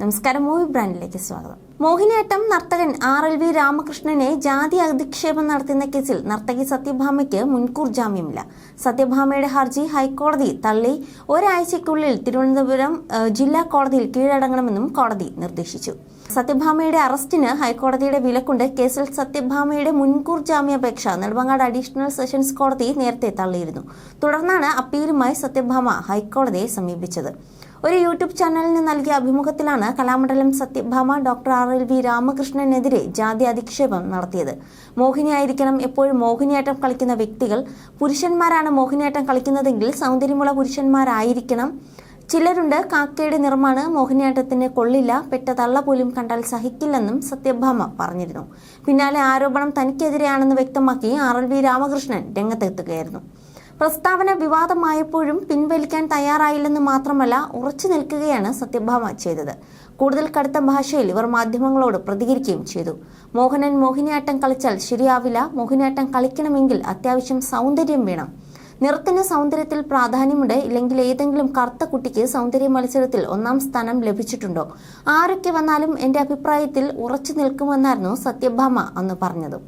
നമസ്കാരം മൂവി ബ്രാൻഡിലേക്ക് സ്വാഗതം. മോഹിനിയാട്ടം നർത്തകൻ ആർ എൽ വി രാമകൃഷ്ണനെ ജാതി അധിക്ഷേപം നടത്തുന്ന കേസിൽ നർത്തകി സത്യഭാമയ്ക്ക് മുൻകൂർ ജാമ്യമില്ല. സത്യഭാമയുടെ ഹർജി ഹൈക്കോടതി തള്ളി. ഒരാഴ്ചയ്ക്കുള്ളിൽ തിരുവനന്തപുരം ജില്ലാ കോടതിയിൽ കീഴടങ്ങണമെന്നും കോടതി നിർദ്ദേശിച്ചു. സത്യഭാമയുടെ അറസ്റ്റിന് ഹൈക്കോടതിയുടെ വിലക്കുണ്ട്. കേസിൽ സത്യഭാമയുടെ മുൻകൂർ ജാമ്യാപേക്ഷ നെടുമങ്ങാട് അഡീഷണൽ സെഷൻസ് കോടതി നേരത്തെ തള്ളിയിരുന്നു. തുടർന്നാണ് അപ്പീലുമായി സത്യഭാമ ഹൈക്കോടതിയെ സമീപിച്ചത്. ഒരു യൂട്യൂബ് ചാനലിന് നൽകിയ അഭിമുഖത്തിലാണ് Kalamandalam Sathyabhama doctor R L V രാമകൃഷ്ണനെതിരെ ജാതി അധിക്ഷേപം നടത്തിയത്. മോഹിനിയായിരിക്കണം എപ്പോഴും മോഹിനിയാട്ടം കളിക്കുന്ന വ്യക്തികൾ. പുരുഷന്മാരാണ് മോഹിനിയാട്ടം കളിക്കുന്നതെങ്കിൽ സൗന്ദര്യമുള്ള പുരുഷന്മാരായിരിക്കണം. ചിലരുണ്ട് കാക്കയുടെ നിറമാണ് മോഹിനിയാട്ടത്തിന് കൊള്ളില്ല പെട്ട തള്ള പോലും കണ്ടാൽ സഹിക്കില്ലെന്നും സത്യഭാമ പറഞ്ഞിരുന്നു. പിന്നാലെ ആരോപണം തനിക്കെതിരെയാണെന്ന് വ്യക്തമാക്കി ആർ എൽ വി രാമകൃഷ്ണൻ രംഗത്തെത്തുകയായിരുന്നു. പ്രസ്താവന വിവാദമായപ്പോഴും പിൻവലിക്കാൻ തയ്യാറായില്ലെന്ന് മാത്രമല്ല ഉറച്ചു നിൽക്കുകയാണ് സത്യഭാമ ചെയ്തത്. കൂടുതൽ കടുത്ത ഭാഷയിൽ ഇവർ മാധ്യമങ്ങളോട് പ്രതികരിക്കുകയും ചെയ്തു. മോഹനൻ മോഹിനിയാട്ടം കളിച്ചാൽ ശരിയാവില്ല മോഹിനിയാട്ടം കളിക്കണമെങ്കിൽ അത്യാവശ്യം സൗന്ദര്യം വേണം. നിറത്തിന് സൗന്ദര്യത്തിൽ പ്രാധാന്യമുണ്ട് ഇല്ലെങ്കിൽ ഏതെങ്കിലും കറുത്ത കുട്ടിക്ക് സൗന്ദര്യ മത്സരത്തിൽ ഒന്നാം സ്ഥാനം ലഭിച്ചിട്ടുണ്ടോ? ആരൊക്കെ വന്നാലും എന്റെ അഭിപ്രായത്തിൽ ഉറച്ചു നിൽക്കുമെന്നായിരുന്നു സത്യഭാമ അന്ന് പറഞ്ഞത്.